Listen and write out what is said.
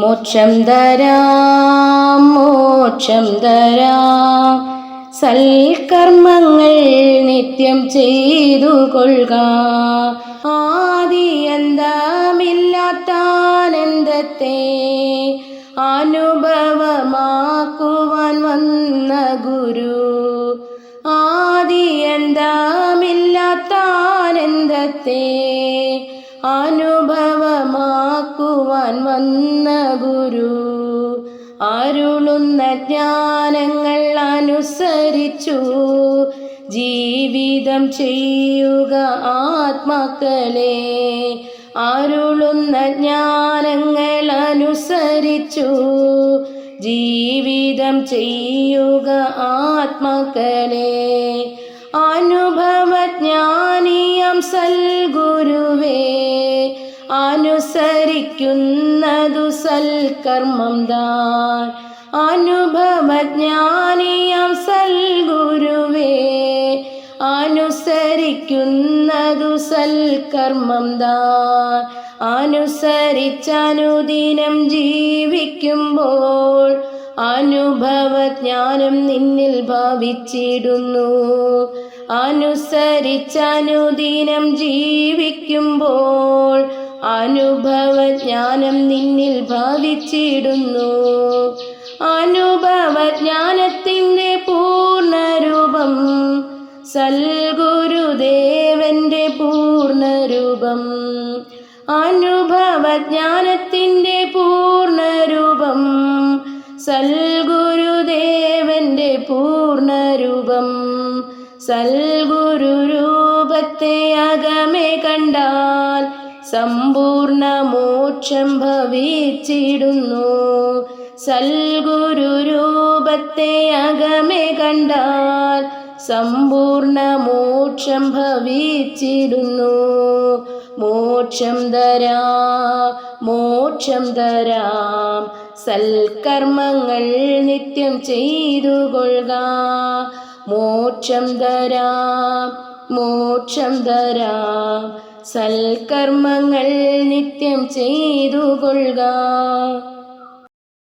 മോക്ഷം തരാം മോക്ഷം തരാം. സൽക്കർമ്മങ്ങൾ നിത്യം ചെയ്തു കൊള്ളുക. ആദി എന്താമില്ലാത്താനന്ദത്തെ അനുഭവമാക്കുവാൻ വന്ന ഗുരു. ആദി എന്താമില്ലാത്താനന്ദത്തെ അനുഭവമാക്കുവാൻ വന്ന ഗുരു. അരുളുന്ന ജ്ഞാനങ്ങൾ അനുസരിച്ചു ജീവിതം ചെയ്യുക ആത്മാക്കളെ. അരുളുന്ന ജ്ഞാനങ്ങൾ അനുസരിച്ചു ജീവിതം ചെയ്യുക ആത്മാക്കളെ. അനുഭവജ്ഞാനിയം സൽഗുരുവേ അനുസരിക്കുന്നതു സൽക്കർമ്മം താൻ. അനുഭവജ്ഞാനിയം സൽഗുരുവേ അനുസരിക്കുന്നതു സൽക്കർമ്മം താൻ. അനുസരിച്ചനുദിനം ജീവിക്കുമ്പോൾ അനുഭവജ്ഞാനം നിന്നിൽ ഭാവിച്ചിടുന്നു. അനുസരിച്ചനുദിനം ജീവിക്കുമ്പോൾ അനുഭവജ്ഞാനം നിന്നിൽ ഭാവിച്ചിടുന്നു അനുഭവജ്ഞാനത്തിന്റെ പൂർണരൂപം സൽഗുരുദേവന്റെ പൂർണരൂപം. അനുഭവജ്ഞാനത്തിന്റെ പൂർണരൂപം സൽഗുരുദേവന്റെ പൂർണരൂപം സൽഗുരുരൂപത്തെ അകമേ കണ്ടാൽ സമ്പൂർണ മോക്ഷം ഭവിച്ചിടുന്നു. സൽഗുരുരൂപത്തെ അകമേ കണ്ടാൽ സമ്പൂർണ മോക്ഷം ഭവിച്ചിരുന്നു മോക്ഷം തരാ മോക്ഷം തരാം. സൽക്കർമ്മങ്ങൾ നിത്യം ചെയ്തു കൊള്ളുക. മോക്ഷം തരാം മോക്ഷം തരാം. സൽക്കർമ്മങ്ങൾ നിത്യം ചെയ്തു കൊള്ളുക.